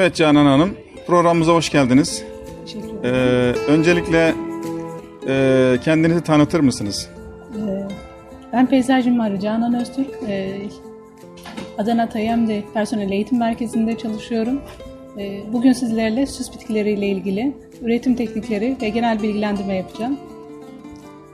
Evet Canan Hanım, programımıza hoş geldiniz. Teşekkür Ee, öncelikle e, kendinizi tanıtır mısınız? Ee, ben peyzaj mimarı Canan Öztürk. Ee, Adana Tayyam'da personel eğitim merkezinde çalışıyorum. Ee, bugün sizlerle süs bitkileriyle ilgili üretim teknikleri ve genel bilgilendirme yapacağım.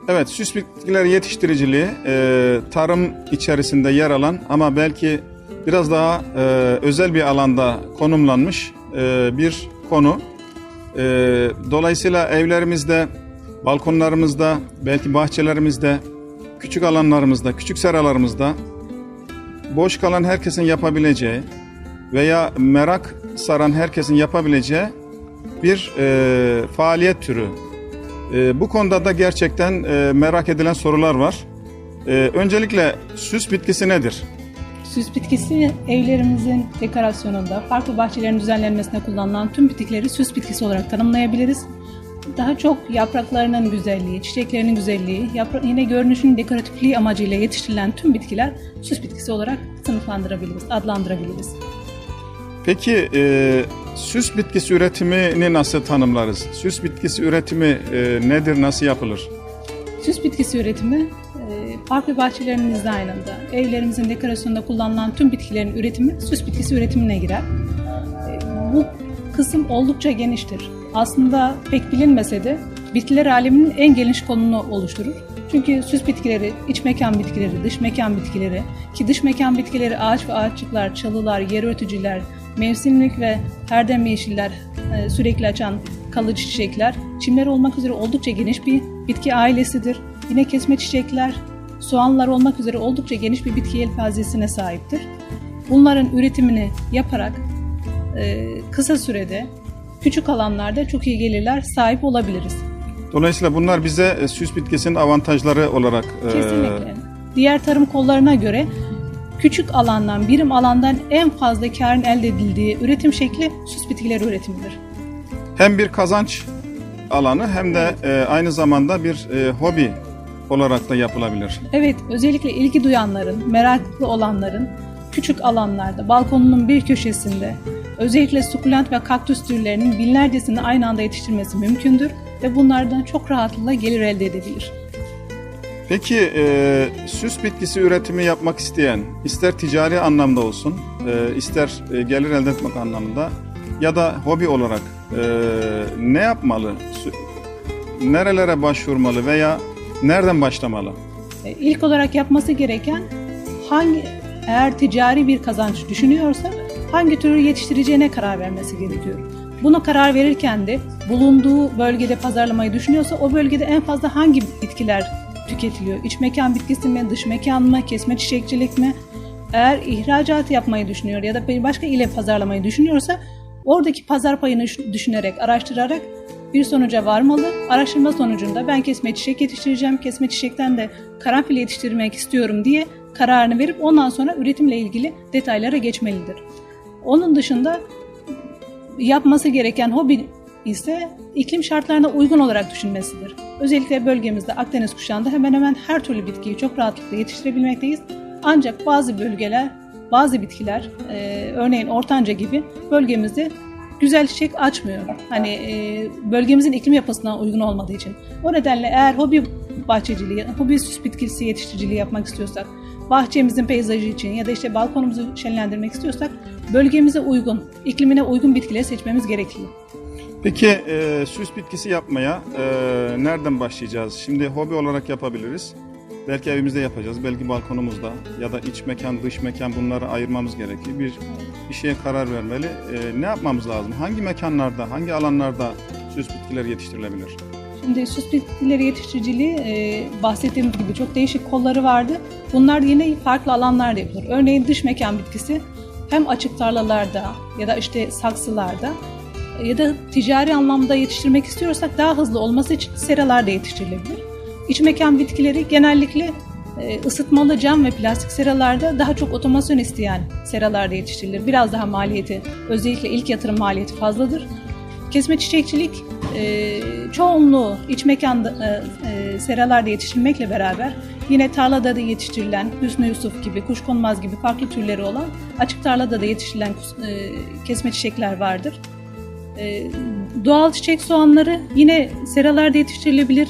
Evet, süs bitkileri yetiştiriciliği e, tarım içerisinde yer alan ama belki biraz daha e, özel bir alanda konumlanmış e, bir konu. E, dolayısıyla evlerimizde, balkonlarımızda, belki bahçelerimizde, küçük alanlarımızda, küçük seralarımızda boş kalan herkesin yapabileceği veya merak saran herkesin yapabileceği bir e, faaliyet türü. E, bu konuda da gerçekten e, merak edilen sorular var. E, öncelikle süs bitkisi nedir? Süs bitkisi evlerimizin dekorasyonunda, farklı bahçelerin düzenlenmesine kullanılan tüm bitkileri süs bitkisi olarak tanımlayabiliriz. Daha çok yapraklarının güzelliği, çiçeklerinin güzelliği, yapra- yine görünüşün dekoratifliği amacıyla yetiştirilen tüm bitkiler süs bitkisi olarak sınıflandırabiliriz, adlandırabiliriz. Peki e, süs bitkisi üretimini nasıl tanımlarız? Süs bitkisi üretimi e, nedir, nasıl yapılır? Süs bitkisi üretimi park ve bahçelerin dizaynında, evlerimizin dekorasyonunda kullanılan tüm bitkilerin üretimi süs bitkisi üretimine girer. E, Bu kısım oldukça geniştir. Aslında pek bilinmese de bitkiler aleminin en geniş konunu oluşturur. Çünkü süs bitkileri, iç mekan bitkileri, dış mekan bitkileri ki dış mekan bitkileri ağaç ve ağaççıklar, çalılar, yer örtücüler, mevsimlik ve herdem yeşiller, e, sürekli açan kalıcı çiçekler, çimler olmak üzere oldukça geniş bir bitki ailesidir. Yine kesme çiçekler, soğanlar olmak üzere oldukça geniş bir bitki yelpazesine sahiptir. Bunların üretimini yaparak e, kısa sürede küçük alanlarda çok iyi gelirler sahip olabiliriz. Dolayısıyla bunlar bize e, süs bitkisinin avantajları olarak e, Kesinlikle. Diğer tarım kollarına göre küçük alandan, birim alandan en fazla karın elde edildiği üretim şekli süs bitkileri üretimidir. hem bir kazanç alanı hem de e, aynı zamanda bir e, hobi olarak da yapılabilir. Evet, özellikle ilgi duyanların, meraklı olanların küçük alanlarda, balkonunun bir köşesinde özellikle sukulent ve kaktüs türlerinin binlercesini aynı anda yetiştirmesi mümkündür ve bunlardan çok rahatlıkla gelir elde edebilir. Peki e, süs bitkisi üretimi yapmak isteyen ister ticari anlamda olsun e, ister e, gelir elde etmek anlamında ya da hobi olarak e, ne yapmalı? Nerelere başvurmalı veya nereden başlamalı? E, İlk olarak yapması gereken hangi eğer ticari bir kazanç düşünüyorsa hangi türü yetiştireceğine karar vermesi gerekiyor. Buna karar verirken de bulunduğu bölgede pazarlamayı düşünüyorsa o bölgede en fazla hangi bitkiler tüketiliyor? İç mekan bitkisi mi, dış mekan mı, kesme çiçekçilik mi? Eğer ihracat yapmayı düşünüyor ya da bir başka ile pazarlamayı düşünüyorsa oradaki pazar payını düş- düşünerek, araştırarak bir sonuca varmalı. Araştırma sonucunda ben kesme çiçek yetiştireceğim, kesme çiçekten de karanfil yetiştirmek istiyorum diye kararını verip ondan sonra üretimle ilgili detaylara geçmelidir. Onun dışında yapması gereken hobi ise iklim şartlarına uygun olarak düşünmesidir. Özellikle bölgemizde Akdeniz kuşağında hemen hemen her türlü bitkiyi çok rahatlıkla yetiştirebilmekteyiz. Ancak bazı bölgeler, bazı bitkiler, e, örneğin ortanca gibi bölgemizde güzel çiçek açmıyor. Hani e, bölgemizin iklim yapısına uygun olmadığı için. O nedenle eğer hobi bahçeciliği, hobi süs bitkisi yetiştiriciliği yapmak istiyorsak, bahçemizin peyzajı için ya da işte balkonumuzu şenlendirmek istiyorsak bölgemize uygun, iklimine uygun bitkileri seçmemiz gerekli. Peki e, süs bitkisi yapmaya e, nereden başlayacağız? Şimdi hobi olarak yapabiliriz. Belki evimizde yapacağız, belki balkonumuzda ya da iç mekan, dış mekan bunları ayırmamız gerekiyor. Bir bir şeye karar vermeli. E, ne yapmamız lazım? Hangi mekanlarda, hangi alanlarda süs bitkiler yetiştirilebilir? Şimdi süs bitkileri yetiştiriciliği e, bahsettiğimiz gibi çok değişik kolları vardı. Bunlar yine farklı alanlarda yapılır. Örneğin dış mekan bitkisi hem açık tarlalarda ya da işte saksılarda ya da ticari anlamda yetiştirmek istiyorsak daha hızlı olması için seralarda yetiştirilebilir. İç mekan bitkileri genellikle e, ısıtmalı cam ve plastik seralarda daha çok otomasyon isteyen seralarda yetiştirilir. Biraz daha maliyeti, özellikle ilk yatırım maliyeti fazladır. Kesme çiçekçilik e, çoğunluğu iç mekanda e, seralarda yetiştirilmekle beraber yine tarlada da yetiştirilen Hüsnü Yusuf gibi, kuşkonmaz gibi farklı türleri olan açık tarlada da yetiştirilen kesme çiçekler vardır. Doğal çiçek soğanları yine seralarda yetiştirilebilir.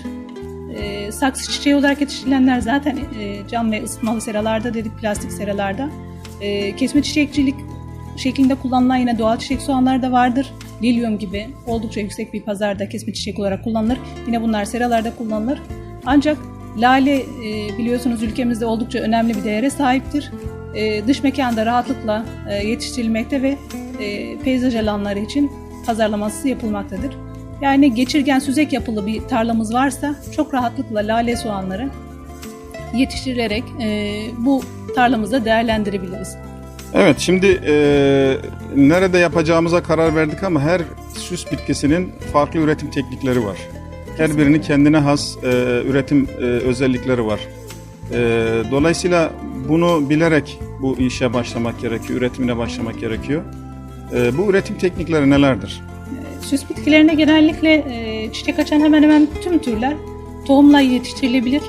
E, saksı çiçeği olarak yetiştirilenler zaten e, cam ve ısıtmalı seralarda dedik plastik seralarda. E, kesme çiçekçilik şeklinde kullanılan yine doğal çiçek soğanlar da vardır. Lilyum gibi oldukça yüksek bir pazarda kesme çiçek olarak kullanılır. Yine bunlar seralarda kullanılır. Ancak lale e, biliyorsunuz ülkemizde oldukça önemli bir değere sahiptir. E, dış mekanda rahatlıkla e, yetiştirilmekte ve e, peyzaj alanları için pazarlaması yapılmaktadır. Yani geçirgen süzek yapılı bir tarlamız varsa çok rahatlıkla lale soğanları yetiştirerek e, bu tarlamızda değerlendirebiliriz. Evet şimdi e, nerede yapacağımıza karar verdik ama her süs bitkisinin farklı üretim teknikleri var. Her birinin kendine has e, üretim e, özellikleri var. E, dolayısıyla bunu bilerek bu işe başlamak gerekiyor, üretimine başlamak gerekiyor. E, bu üretim teknikleri nelerdir? Süs bitkilerine genellikle e, çiçek açan hemen hemen tüm türler tohumla yetiştirilebilir.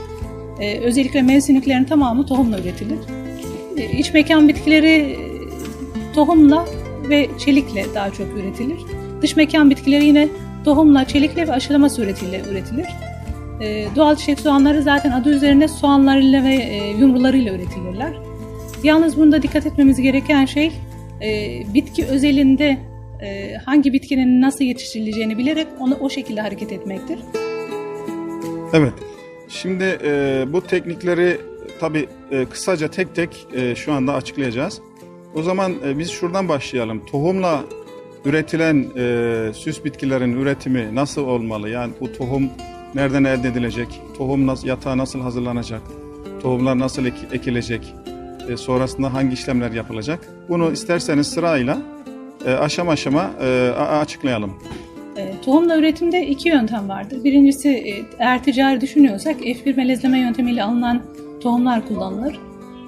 E, özellikle mevsimliklerin tamamı tohumla üretilir. E, iç mekan bitkileri tohumla ve çelikle daha çok üretilir. Dış mekan bitkileri yine tohumla, çelikle ve aşılama suretiyle üretilir. E, doğal çiçek soğanları zaten adı üzerinde soğanlarıyla ve e, yumrularıyla üretilirler. Yalnız bunda dikkat etmemiz gereken şey e, bitki özelinde e, hangi bitkinin nasıl yetiştirileceğini bilerek onu o şekilde hareket etmektir. Evet. Şimdi e, bu teknikleri tabi kısaca tek tek e, şu anda açıklayacağız. O zaman e, biz şuradan başlayalım. Tohumla üretilen e, süs bitkilerin üretimi nasıl olmalı? Yani bu tohum nereden elde edilecek? Tohum nasıl, yatağı nasıl hazırlanacak? Tohumlar nasıl ek- ekilecek? E, sonrasında hangi işlemler yapılacak? Bunu isterseniz sırayla e, aşama aşama e, açıklayalım. E, tohumla üretimde iki yöntem vardır. Birincisi e, eğer ticari düşünüyorsak F1 melezleme yöntemiyle alınan tohumlar kullanılır.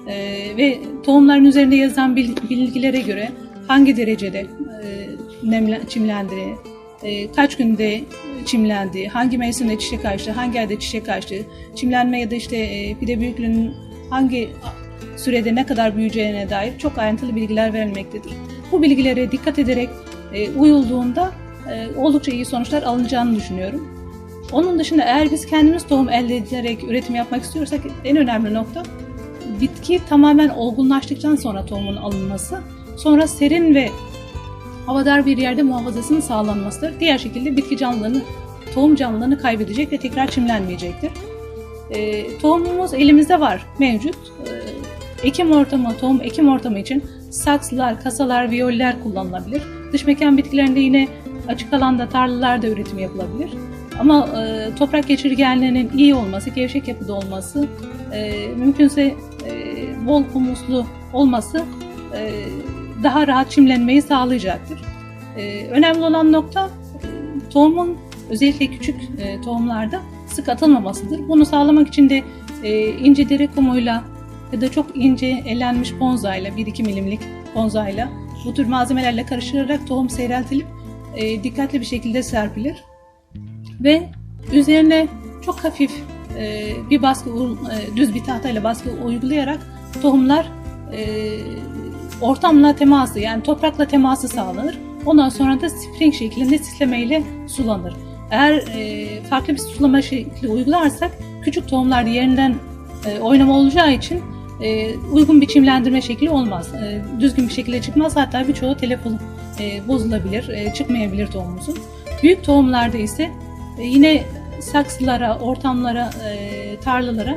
E, ve tohumların üzerinde yazan bil- bilgilere göre hangi derecede e, çimlendiği, kaç günde çimlendiği, hangi mevsimde çiçek açtı, hangi ayda çiçek açtı, çimlenme ya da işte e, pide büyüklüğünün hangi sürede ne kadar büyüyeceğine dair çok ayrıntılı bilgiler verilmektedir. Bu bilgilere dikkat ederek e, uyulduğunda e, oldukça iyi sonuçlar alınacağını düşünüyorum. Onun dışında eğer biz kendimiz tohum elde ederek üretim yapmak istiyorsak en önemli nokta bitki tamamen olgunlaştıktan sonra tohumun alınması, sonra serin ve havadar bir yerde muhafazasının sağlanmasıdır. Diğer şekilde bitki canlılığını, tohum canlılığını kaybedecek ve tekrar çimlenmeyecektir. E, tohumumuz elimizde var, mevcut. E, ekim ortamı, tohum ekim ortamı için saksılar, kasalar, viyoller kullanılabilir. Dış mekan bitkilerinde yine açık alanda tarlalarda üretim yapılabilir. Ama e, toprak geçirgenliğinin iyi olması, gevşek yapıda olması, e, mümkünse e, bol humuslu olması e, daha rahat çimlenmeyi sağlayacaktır. E, önemli olan nokta e, tohumun özellikle küçük e, tohumlarda sık atılmamasıdır. Bunu sağlamak için de e, ince deri kumuyla ya da çok ince elenmiş bonzayla 1-2 milimlik bonzayla bu tür malzemelerle karıştırılarak tohum seyreltilip e, dikkatli bir şekilde serpilir ve üzerine çok hafif e, bir baskı e, düz bir tahtayla baskı uygulayarak tohumlar e, ortamla teması yani toprakla teması sağlanır. Ondan sonra da spring şeklinde sislemeyle sulanır. Eğer e, farklı bir sulama şekli uygularsak küçük tohumlar yerinden e, oynama olacağı için e, uygun bir çimlendirme şekli olmaz. E, düzgün bir şekilde çıkmaz. Hatta birçoğu telefon e, bozulabilir, e, çıkmayabilir tohumumuzun. Büyük tohumlarda ise e, yine saksılara, ortamlara, e, tarlalara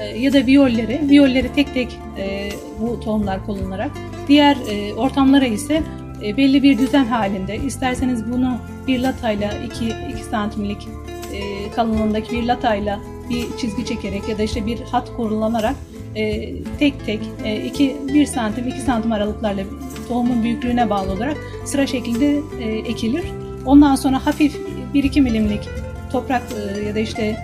e, ya da viyollere, viyolleri tek tek e, bu tohumlar kullanılarak, diğer e, ortamlara ise e, belli bir düzen halinde, isterseniz bunu bir latayla 2 2 santimlik e, kalınlığındaki bir latayla bir çizgi çekerek ya da işte bir hat kurulanarak e, tek tek 2 1 santim 2 santim aralıklarla tohumun büyüklüğüne bağlı olarak sıra şeklinde e, ekilir. Ondan sonra hafif 1-2 milimlik toprak e, ya da işte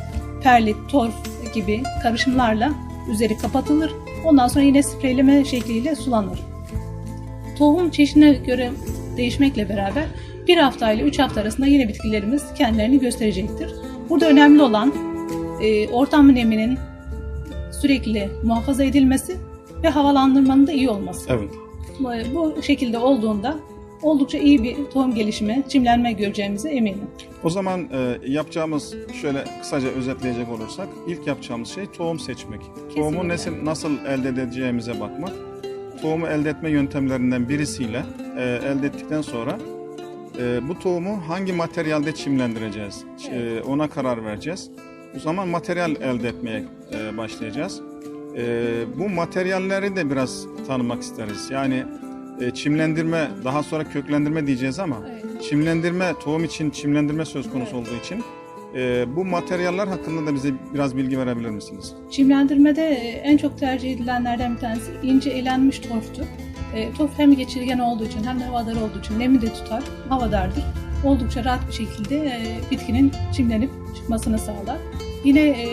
perlit, torf gibi karışımlarla üzeri kapatılır. Ondan sonra yine spreyleme şekliyle sulanır. Tohum çeşidine göre değişmekle beraber bir hafta ile 3 hafta arasında yine bitkilerimiz kendilerini gösterecektir. Burada önemli olan e, ortam neminin sürekli muhafaza edilmesi ve havalandırmanın da iyi olması. Evet. Bu, bu şekilde olduğunda oldukça iyi bir tohum gelişimi, çimlenme göreceğimize eminim. O zaman e, yapacağımız şöyle kısaca özetleyecek olursak ilk yapacağımız şey tohum seçmek. Tohumu nasıl, nasıl elde edeceğimize bakmak. Tohumu elde etme yöntemlerinden birisiyle e, elde ettikten sonra e, bu tohumu hangi materyalde çimlendireceğiz? E, ona karar vereceğiz. O zaman materyal elde etmeye e, başlayacağız. E, bu materyalleri de biraz tanımak isteriz. Yani e, çimlendirme, daha sonra köklendirme diyeceğiz ama Evet. çimlendirme, tohum için çimlendirme söz konusu Evet. olduğu için e, bu materyaller hakkında da bize biraz bilgi verebilir misiniz? Çimlendirmede e, en çok tercih edilenlerden bir tanesi ince elenmiş torftu. E, torf hem geçirgen olduğu için hem de havadar olduğu için nemi de tutar, havadardır. Oldukça rahat bir şekilde e, bitkinin çimlenip çıkmasını sağlar. Yine e,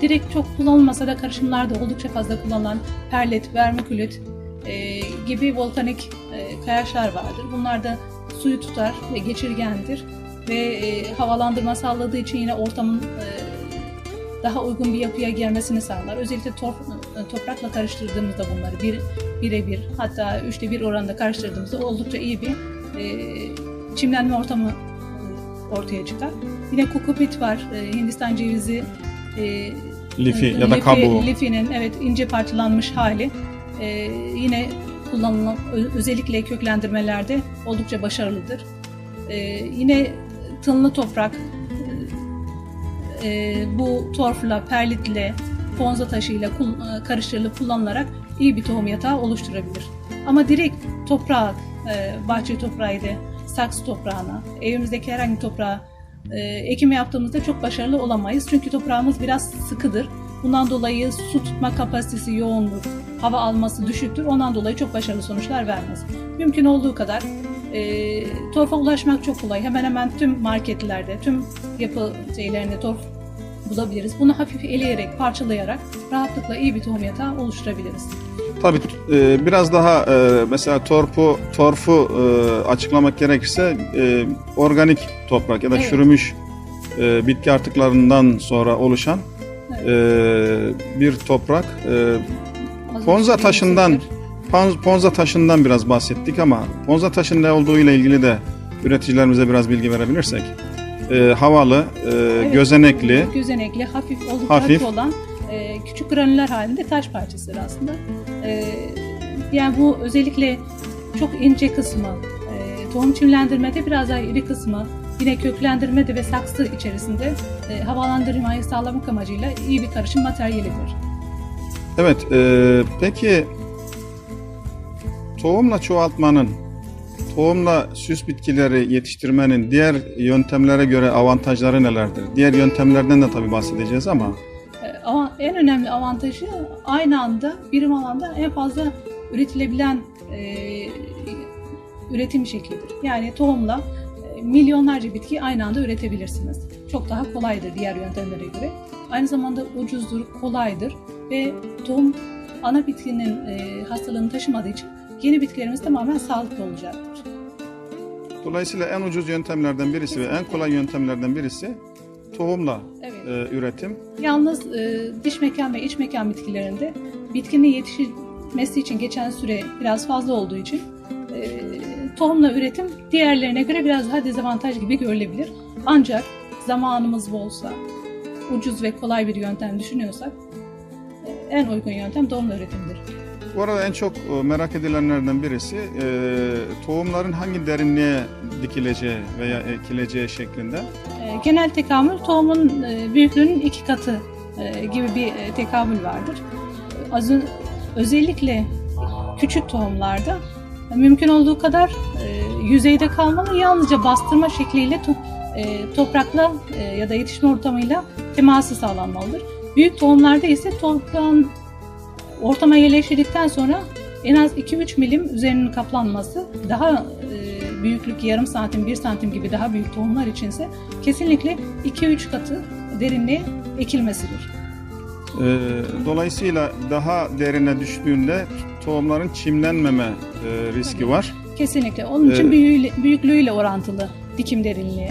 direkt çok kullanılmasa da karışımlarda oldukça fazla kullanılan perlet, vermikülit e, gibi volkanik e, kayaçlar vardır. Bunlar da suyu tutar ve geçirgendir ve e, havalandırma sağladığı için yine ortamın e, daha uygun bir yapıya gelmesini sağlar. Özellikle torf- toprakla karıştırdığımızda bunları bir birebir hatta üçte bir oranda karıştırdığımızda oldukça iyi bir e, çimlenme ortamı e, ortaya çıkar. Yine kukupit var, e, Hindistan cevizi, e, Lifi e, ya da lifi- kabuğu. Lifinin evet ince parçalanmış hali e, yine kullanılan özellikle köklendirmelerde oldukça başarılıdır. E, yine tınlı toprak e, bu torfla, perlitle, ponza taşıyla karıştırılıp kullanılarak iyi bir tohum yatağı oluşturabilir. Ama direkt toprağa, e, bahçe toprağıydı, saksı toprağına, evimizdeki herhangi toprağa e, ekim yaptığımızda çok başarılı olamayız. Çünkü toprağımız biraz sıkıdır. Bundan dolayı su tutma kapasitesi yoğundur, hava alması düşüktür. Ondan dolayı çok başarılı sonuçlar vermez. Mümkün olduğu kadar e, torfa ulaşmak çok kolay. Hemen hemen tüm marketlerde, tüm yapı şeylerinde torf bulabiliriz. Bunu hafif eleyerek, parçalayarak rahatlıkla iyi bir tohum yatağı oluşturabiliriz. Tabii e, biraz daha e, mesela torfu torfu e, açıklamak gerekirse e, organik toprak ya da Evet. çürümüş e, bitki artıklarından sonra oluşan e, bir toprak. E, Ponza suyu taşından Ponza taşından biraz bahsettik ama Ponza taşın ne olduğu ile ilgili de üreticilerimize biraz bilgi verebilirsek. E, havalı, e, gözenekli, gözenekli, Hafif. hafif olan e, küçük granüller halinde taş parçasıdır aslında. E, yani bu özellikle çok ince kısmı, e, tohum çimlendirmede biraz daha iri kısmı, yine köklendirmede ve saksı içerisinde e, havalandırmayı sağlamak amacıyla iyi bir karışım materyalidir. Evet, e, peki tohumla çoğaltmanın, tohumla süs bitkileri yetiştirmenin diğer yöntemlere göre avantajları nelerdir? Diğer yöntemlerden de tabii bahsedeceğiz Ama en önemli avantajı aynı anda birim alanda en fazla üretilebilen e, üretim şeklidir. Yani tohumla e, milyonlarca bitki aynı anda üretebilirsiniz. Çok daha kolaydır diğer yöntemlere göre. Aynı zamanda ucuzdur, kolaydır ve tohum ana bitkinin e, hastalığını taşımadığı için yeni bitkilerimiz tamamen sağlıklı olacaktır. dolayısıyla en ucuz yöntemlerden birisi ve en kolay yöntemlerden birisi tohumla. E, üretim. Yalnız e, dış mekan ve iç mekan bitkilerinde bitkinin yetişmesi için geçen süre biraz fazla olduğu için e, tohumla üretim diğerlerine göre biraz daha dezavantaj gibi görülebilir. Ancak zamanımız bolsa, ucuz ve kolay bir yöntem düşünüyorsak e, en uygun yöntem tohumla üretimdir. Bu arada en çok e, merak edilenlerden birisi e, tohumların hangi derinliğe dikileceği veya ekileceği şeklinde. E, genel tekamül tohumun e, büyüklüğünün iki katı gibi bir tekamül vardır. Özellikle küçük tohumlarda mümkün olduğu kadar yüzeyde kalmalı. Yalnızca bastırma şekliyle to- toprakla ya da yetişme ortamıyla teması sağlanmalıdır. Büyük tohumlarda ise toprağın ortama yerleştirdikten sonra en az 2-3 milim üzerinin kaplanması daha e, büyüklük yarım santim, 1 santim gibi daha büyük tohumlar içinse kesinlikle 2-3 katı derinliğe ekilmesidir. E, dolayısıyla daha derine düştüğünde tohumların çimlenmeme e, riski var. Kesinlikle. Onun için Ee, büyüğüyle, büyüklüğüyle orantılı dikim derinliği.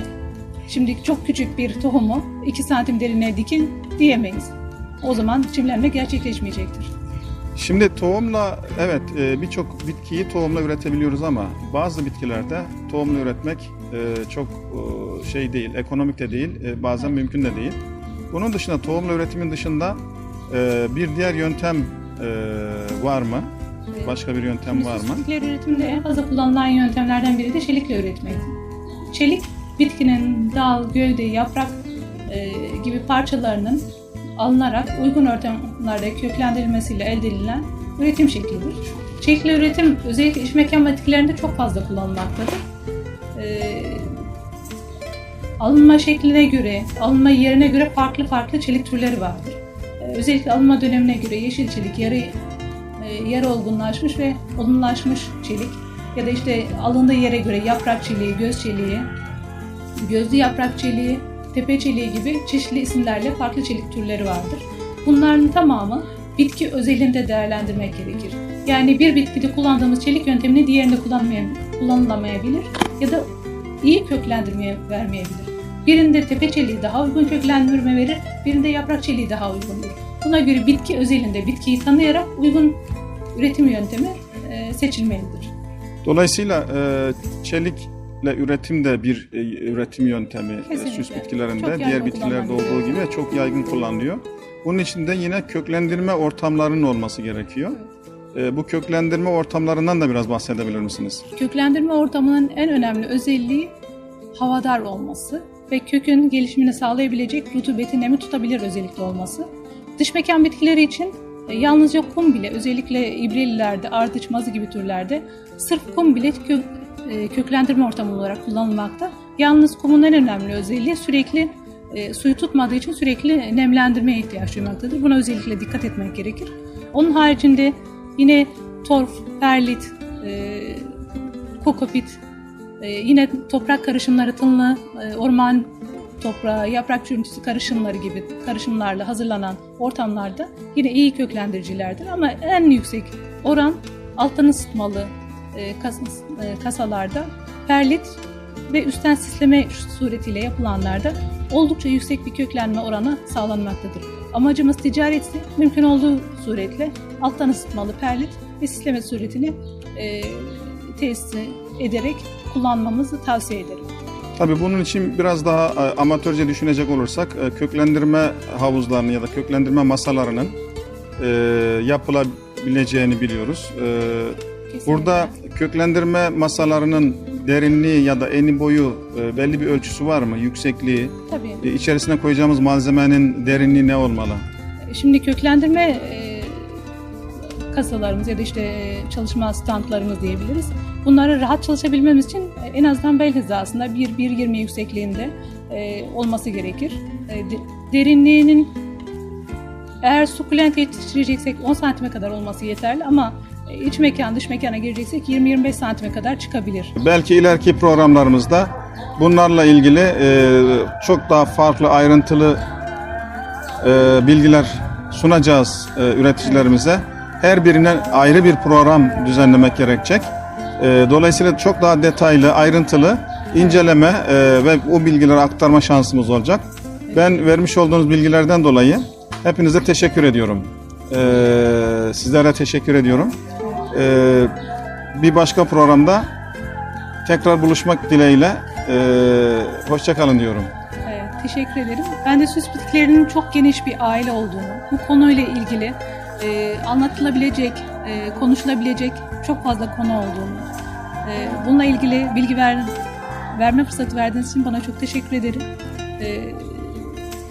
Şimdi çok küçük bir tohumu 2 santim derinliğe dikin diyemeyiz. O zaman çimlenme gerçekleşmeyecektir. Şimdi tohumla evet e, birçok bitkiyi tohumla üretebiliyoruz ama bazı bitkilerde tohumla üretmek e, çok e, şey değil, ekonomik de değil, bazen mümkün de değil. Bunun dışında tohumla üretimin dışında bir diğer yöntem var mı? Başka bir yöntem Şimdi var mı? bitkileri üretiminde en fazla kullanılan yöntemlerden biri de çelikle üretmek. Çelik, bitkinin dal, gövde, yaprak gibi parçalarının alınarak uygun ortamlarda köklendirilmesiyle elde edilen üretim şeklidir. Çelikle üretim özellikle iç mekan bitkilerinde çok fazla kullanılmaktadır. E, alınma şekline göre, alınma yerine göre farklı farklı çelik türleri vardır. E, özellikle alınma dönemine göre yeşil çelik, yarı e, yarı olgunlaşmış ve olumlaşmış çelik ya da işte alındığı yere göre yaprak çeliği, göz çeliği, gözlü yaprak çeliği, tepe çeliği gibi çeşitli isimlerle farklı çelik türleri vardır. Bunların tamamı bitki özelinde değerlendirmek gerekir. Yani bir bitkide kullandığımız çelik yöntemini diğerinde kullanılamayabilir ya da iyi köklendirmeye vermeyebilir. Birinde tepe çeliği daha uygun köklendirme verir, birinde yaprak çeliği daha uygundur. Buna göre bitki özelinde bitkiyi tanıyarak uygun üretim yöntemi e, seçilmelidir. Dolayısıyla e, çelikle üretim de bir e, üretim yöntemi e, Kesinlikle. süs bitkilerinde, Çok diğer bitkilerde olduğu gibi çok yaygın kullanılıyor. Bunun için de yine köklendirme ortamlarının olması gerekiyor. E, bu köklendirme ortamlarından da biraz bahsedebilir misiniz? Köklendirme ortamının en önemli özelliği havadar olması ve kökün gelişimini sağlayabilecek rutubetin nemi tutabilir özellikle olması. Dış mekan bitkileri için e, yalnızca kum bile özellikle ibrelilerde, ardıç, mazı gibi türlerde sırf kum bile kö- e, köklendirme ortamı olarak kullanılmakta. Yalnız kumun en önemli özelliği sürekli e, suyu tutmadığı için sürekli nemlendirmeye ihtiyaç duymaktadır. Buna özellikle dikkat etmek gerekir. Onun haricinde yine torf, perlit, e, kokopit, e, yine toprak karışımları, tınlı, e, orman toprağı, yaprak çürüntüsü karışımları gibi karışımlarla hazırlanan ortamlarda yine iyi köklendiricilerdir. Ama en yüksek oran alttan ısıtmalı kas, e, kasalarda perlit ve üstten sisleme suretiyle yapılanlarda oldukça yüksek bir köklenme oranı sağlanmaktadır. Amacımız ticaretse mümkün olduğu suretle alttan ısıtmalı perlit ve sisleme suretini e, tesis ederek kullanmamızı tavsiye ederim. Tabii bunun için biraz daha e, amatörce düşünecek olursak e, köklendirme havuzlarının ya da köklendirme masalarının e, yapılabileceğini biliyoruz. E, Kesinlikle. Burada köklendirme masalarının derinliği ya da eni boyu e, belli bir ölçüsü var mı? Yüksekliği, Tabii. e, içerisine koyacağımız malzemenin derinliği ne olmalı? Şimdi köklendirme e, kasalarımız ya da işte e, çalışma standlarımız diyebiliriz. Bunları rahat çalışabilmemiz için e, en azından bel hizasında 1-1.20 yüksekliğinde e, olması gerekir. E, de- derinliğinin eğer sukulent yetiştireceksek 10 santime kadar olması yeterli ama e, iç mekan dış mekana gireceksek 20-25 santime kadar çıkabilir. Belki ileriki programlarımızda bunlarla ilgili e, çok daha farklı ayrıntılı e, bilgiler sunacağız e, üreticilerimize. Her birine ayrı bir program düzenlemek gerekecek. E, dolayısıyla çok daha detaylı, ayrıntılı inceleme e, ve o bilgileri aktarma şansımız olacak. Ben vermiş olduğunuz bilgilerden dolayı hepinize teşekkür ediyorum. E, sizlere teşekkür ediyorum. E, bir başka programda tekrar buluşmak dileğiyle e, hoşçakalın diyorum. Evet, teşekkür ederim. Ben de süs bitkilerinin çok geniş bir aile olduğunu, bu konuyla ilgili e, anlatılabilecek, e, konuşulabilecek çok fazla konu olduğunu, e, bununla ilgili bilgi ver, verme fırsatı verdiğiniz için bana çok teşekkür ederim. E,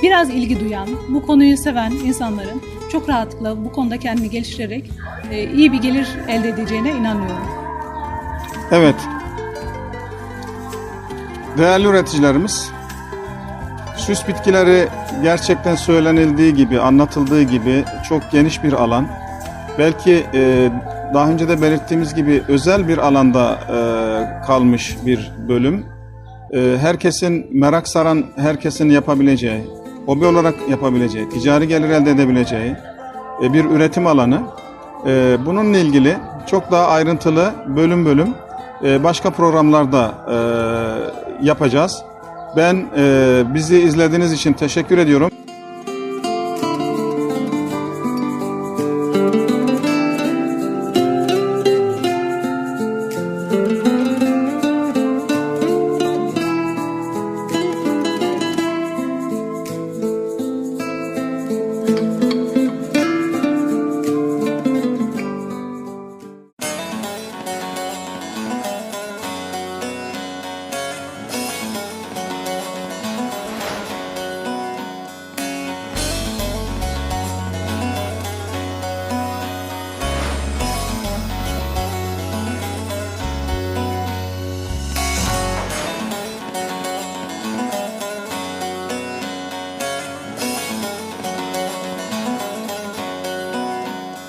biraz ilgi duyan, bu konuyu seven insanların çok rahatlıkla bu konuda kendini geliştirerek e, iyi bir gelir elde edeceğine inanıyorum. Evet. Değerli üreticilerimiz, süs bitkileri gerçekten söylenildiği gibi, anlatıldığı gibi çok geniş bir alan. Belki e, daha önce de belirttiğimiz gibi özel bir alanda e, kalmış bir bölüm. E, herkesin merak saran, herkesin yapabileceği, hobi olarak yapabileceği, ticari gelir elde edebileceği e, bir üretim alanı. E, bununla ilgili çok daha ayrıntılı bölüm bölüm e, başka programlarda e, yapacağız. Ben bizi izlediğiniz için teşekkür ediyorum.